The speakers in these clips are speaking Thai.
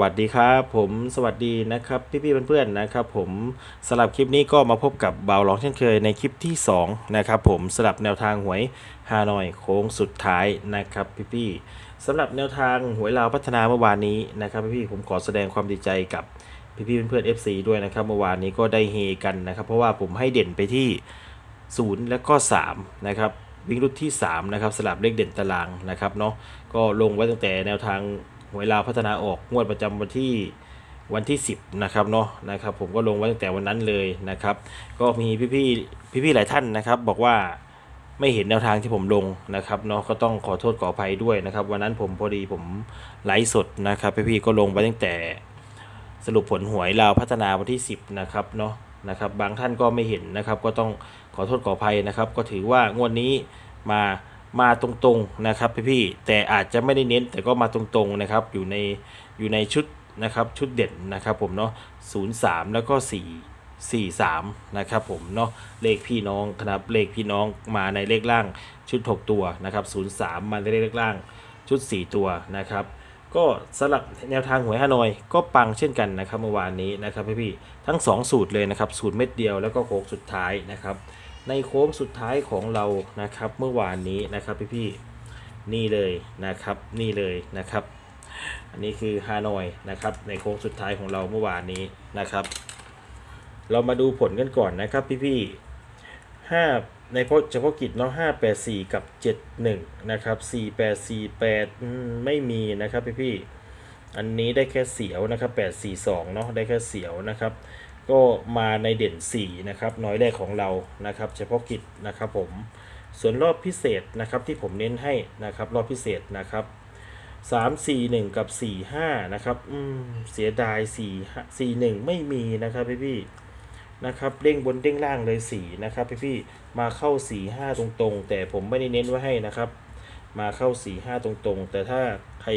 วัสดีครับผมสวัสดีนะครับพี่ๆเพื่อนๆนะครับผมสำหรับคลิปนี้ก็มาพบกับเบาหลองเช่นเคยในคลิปที่2นะครับผมสำหรับแนวทางหวยฮานอยโค้งสุดท้ายนะครับพี่ๆสำหรับแนวทางหวยลาวพัฒนาเมื่อวานนี้นะครับพี่ๆผมขอแสดงความดีใจกับพี่ๆเพื่อนๆ FC ด้วยนะครับเมื่อวานนี้ก็ได้เฮกันนะครับ เพราะว่าผมให้เด่นไปที่ 0 และก็3นะครับวิ่งรุ่นที่3นะครับสลับเลขเด่นตารางนะครับเนาะก็ลงไว้ตั้งแต่แนวทาง หวยลาวพัฒนาออกงวดประจำวันที่วันที่ 10 นะครับเนาะนะครับ ผมก็ลงไว้ตั้งแต่วันนั้นเลยนะครับ ก็มีพี่ๆพี่ๆหลายท่านนะครับ บอกว่าไม่เห็นแนวทางที่ผมลงนะครับเนาะก็ต้องขอโทษขออภัยด้วยนะครับ วันนั้นผมพอดีผมไลฟ์สดนะครับพี่ๆก็ลงไปตั้งแต่สรุปผลหวยลาวพัฒนาวันที่ 10 นะครับเนาะนะครับ บางท่านก็ไม่เห็นนะครับ ก็ต้องขอโทษขออภัยนะครับ ก็ถือว่างวดนี้มา มาตรงๆนะครับพี่ๆแต่อาจจะไม่ได้เน้นแต่ก็มาตรงๆนะครับอยู่ในอยู่ในชุดนะครับชุดเด่นนะครับผมเนาะ03แล้วก็4 43นะครับผมเนาะเลขพี่น้องครับเลขพี่น้องมาในเลขล่างชุด 6 ตัวนะครับ03มาในเลขล่างชุด 4 ตัวนะครับก็สลับแนวทางหวยฮานอย ก็ปังเช่นกันนะครับเมื่อวานนี้นะครับพี่ๆทั้ง 2 สูตรเลยนะครับสูตรเม็ดเดียวแล้วก็โค้งสุดท้ายนะครับ ในโค้งสุดท้ายของเรานะครับเมื่อวานนี้นะครับพี่ๆนี่เลยนะครับนี่เลยนะครับ อันนี้คือฮานอยนะครับในโค้งสุดท้ายของเราเมื่อวานนี้นะครับ เรามาดูผลกันก่อนนะครับพี่ๆห้าในพราะเฉพาะกิจเนาะห้าแปดสี่กับเจ็ดหนึ่งนะครับสี่แปดสี่แปดไม่มีนะครับพี่ๆอันนี้ได้แค่เสียวนะครับแปดสี่สองเนาะได้แค่เสียวนะครับ ก็มาในเด่น 4 นะครับน้อยแรกของเรานะครับ เฉพาะกิจนะครับผมส่วนรอบพิเศษนะครับที่ผมเน้นให้นะครับ รอบพิเศษนะครับ3 4 1กับ4 5นะครับ อืม เสียดาย4 4 1ไม่มีนะครับพี่พี่นะครับ เด้งบนเด้งล่างเลย4นะครับพี่พี่มาเข้า4 5ตรงๆ แต่ผมไม่ได้เน้นไว้ให้นะครับ มาเข้า4 5ตรงๆ แต่ถ้าใคร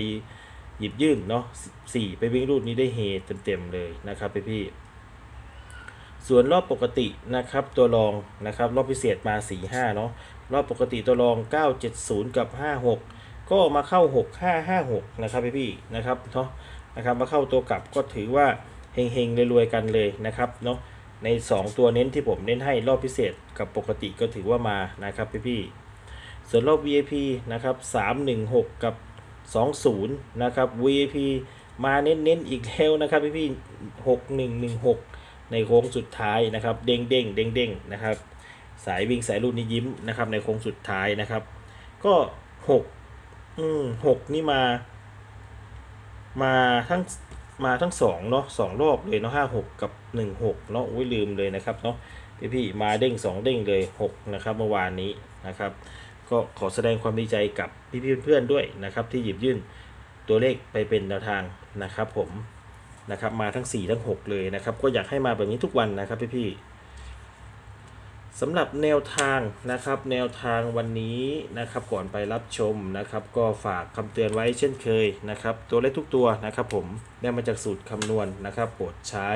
หยิบยื่นเนาะ4ไปวิ่งรูดนี้ได้เฮเต็มๆเลยนะครับพี่พี่ ส่วนรอบปกตินะครับตัวรองนะครับรอบพิเศษมา 4 5 เนาะรอบปกติตัวรอง 970 กับ 56 ก็มาเข้า 6556 นะครับพี่พี่นะครับเนาะนะครับมาเข้าตัวกลับก็ถือว่าเฮงๆรวยๆกันเลยนะครับเนาะใน 2 ตัวเน้นที่ผมเน้นให้รอบพิเศษกับปกติก็ถือว่ามานะครับพี่พี่ส่วนรอบ VIP นะครับ316 กับ 20 นะครับ VIP มาเน้นๆอีกแล้วนะครับพี่พี่6116 ในโค้งสุดท้ายนะครับ เด้งเด้งเด้งเด้งนะครับ สายวิ่งสายรุ่นนี้ยิ้มนะครับ ในโค้งสุดท้ายนะครับ ก็หกอืมหกนี่มา มาทั้งมาทั้งสองเนาะสองรอบเลยเนาะห้าหกกับหนึ่งหกเนาะอุ้ยลืมเลยนะครับเนาะพี่พี่ๆมาเด้งสองเด้งเลยหกนะครับเมื่อวานนี้นะครับ ก็ขอแสดงความดีใจกับพี่พี่เพื่อนๆด้วยนะครับ ที่หยิบยื่นตัวเลขไปเป็นแนวทางนะครับผม นะครับมาทั้ง 4 ทั้ง 6 เลยนะครับ ก็อยากให้มาแบบนี้ทุกวันนะครับพี่ๆสำหรับแนวทางนะครับ แนวทางวันนี้นะครับ ก่อนไปรับชมนะครับ ก็ฝากคำเตือนไว้เช่นเคยนะครับ ตัวเลขทุกตัวนะครับ ผมได้มาจากสูตรคำนวณนะครับโปรดใช้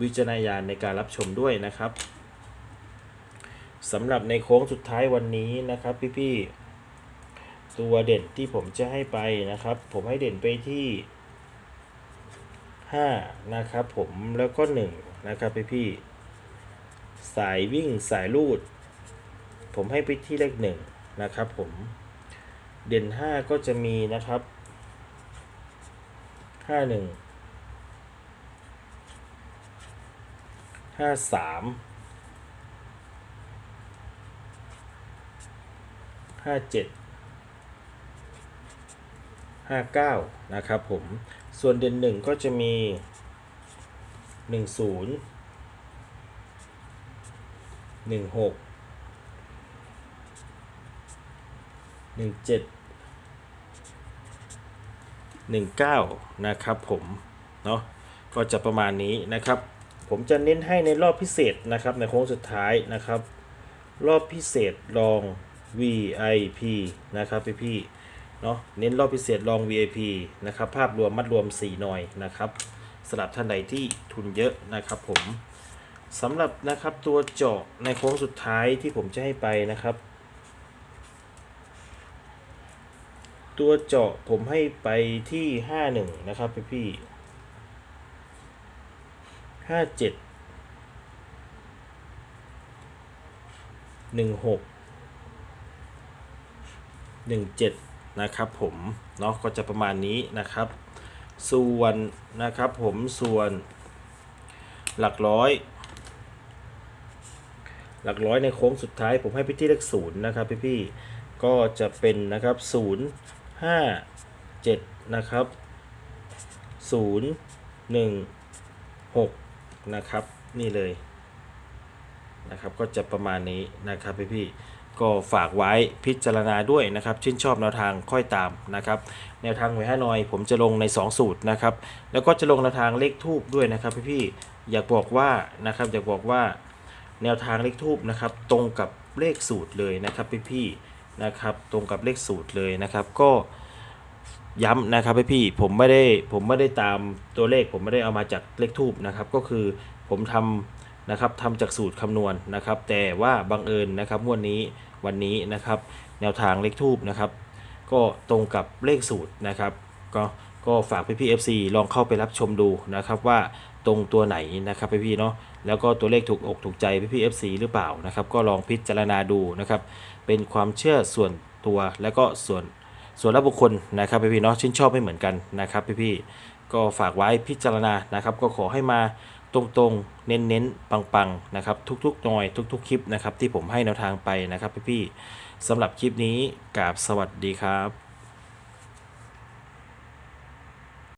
วิจารณญาณในการรับชมด้วยนะครับสำหรับในโค้งสุดท้ายวันนี้นะครับพี่ๆตัวเด่นที่ผมจะให้ไปนะครับ ผมให้เด่นไปที่ 5 นะครับผมแล้วก็ 1 นะครับพี่พี่สายวิ่งสายลูด ผมให้ไปที่เลข1นะครับผมเด่น 5 ก็จะมีนะครับ 51 53 57 59 นะครับผม ส่วนเด่นหนึ่งก็จะมี10 16 17 19นะครับผมเนาะก็จะประมาณนี้นะครับ ผมจะเน้นให้ในรอบพิเศษนะครับในโค้งสุดท้ายนะครับ รอบพิเศษลอง VIP นะครับพี่ๆ เนาะเน้นรอบพิเศษลอง VIP นะครับภาพรวมมัดรวม 4 หน่อยนะครับสำหรับท่านใดที่ทุนเยอะนะครับผมสำหรับนะครับตัวเจาะในโค้งสุดท้ายที่ผมจะให้ไปนะครับ ตัวเจาะผมให้ไปที่ 51 นะครับพี่พี่ห้าเจ็ดหนึ่งหกหนึ่งเจ็ด นะครับผมเนาะก็จะประมาณนี้นะครับ ส่วนนะครับผมส่วนหลักร้อย หลักร้อยในโค้งสุดท้ายผมให้พี่ที่เลขศูนย์นะครับพี่พี่ก็จะเป็นนะครับศูนย์ห้าเจ็ดนะครับศูนย์หนึ่งหกนะครับนี่เลยนะครับก็จะประมาณนี้นะครับพี่พี่ ก็ฝากไว้พิจารณาด้วยนะครับ ชื่นชอบแนวทางค่อยตามนะครับ แนวทางหวยห้านอย ผมจะลงใน 2 สูตรนะครับ แล้วก็จะลงแนวทางเลขทูบด้วยนะครับพี่พี่ๆอยากบอกว่านะครับอยากบอกว่าแนวทางเลขทูบนะครับตรงกับเลขสูตรเลยนะครับพี่ๆนะครับตรงกับเลขสูตรเลยนะครับ ก็ย้ำนะครับพี่ๆผมไม่ได้ผมไม่ได้ตามตัวเลข ผมไม่ได้เอามาจากเลขทูบนะครับ ก็คือผมทำ นะครับทำจากสูตรคำนวณนะครับ แต่ว่าบังเอิญนะครับงวดนี้วันนี้นะครับ แนวทางเลขทูบนะครับ ก็ตรงกับเลขสูตรนะครับ ก็ก็ฝากพี่พี่ FC ลองเข้าไปรับชมดูนะครับว่าตรงตัวไหนนะครับพี่พี่ๆเนาะแล้วก็ตัวเลขถูกอกถูกใจพี่พี่ FC หรือเปล่านะครับ ก็ลองพิจารณาดูนะครับ เป็นความเชื่อส่วนตัวแล้วก็ส่วนส่วนละบุคคลนะครับพี่พี่ๆเนาะชื่นชอบไม่เหมือนกันนะครับพี่พี่ๆ ก็ฝากไว้พิจารณานะครับ ก็ขอให้มาตรงๆ เน้นๆ ปังๆ นะครับ ทุกๆหน่อยทุกๆ คลิปนะครับ ที่ผมให้แนวทางไปนะครับพี่ๆสำหรับคลิปนี้กราบสวัสดีครับ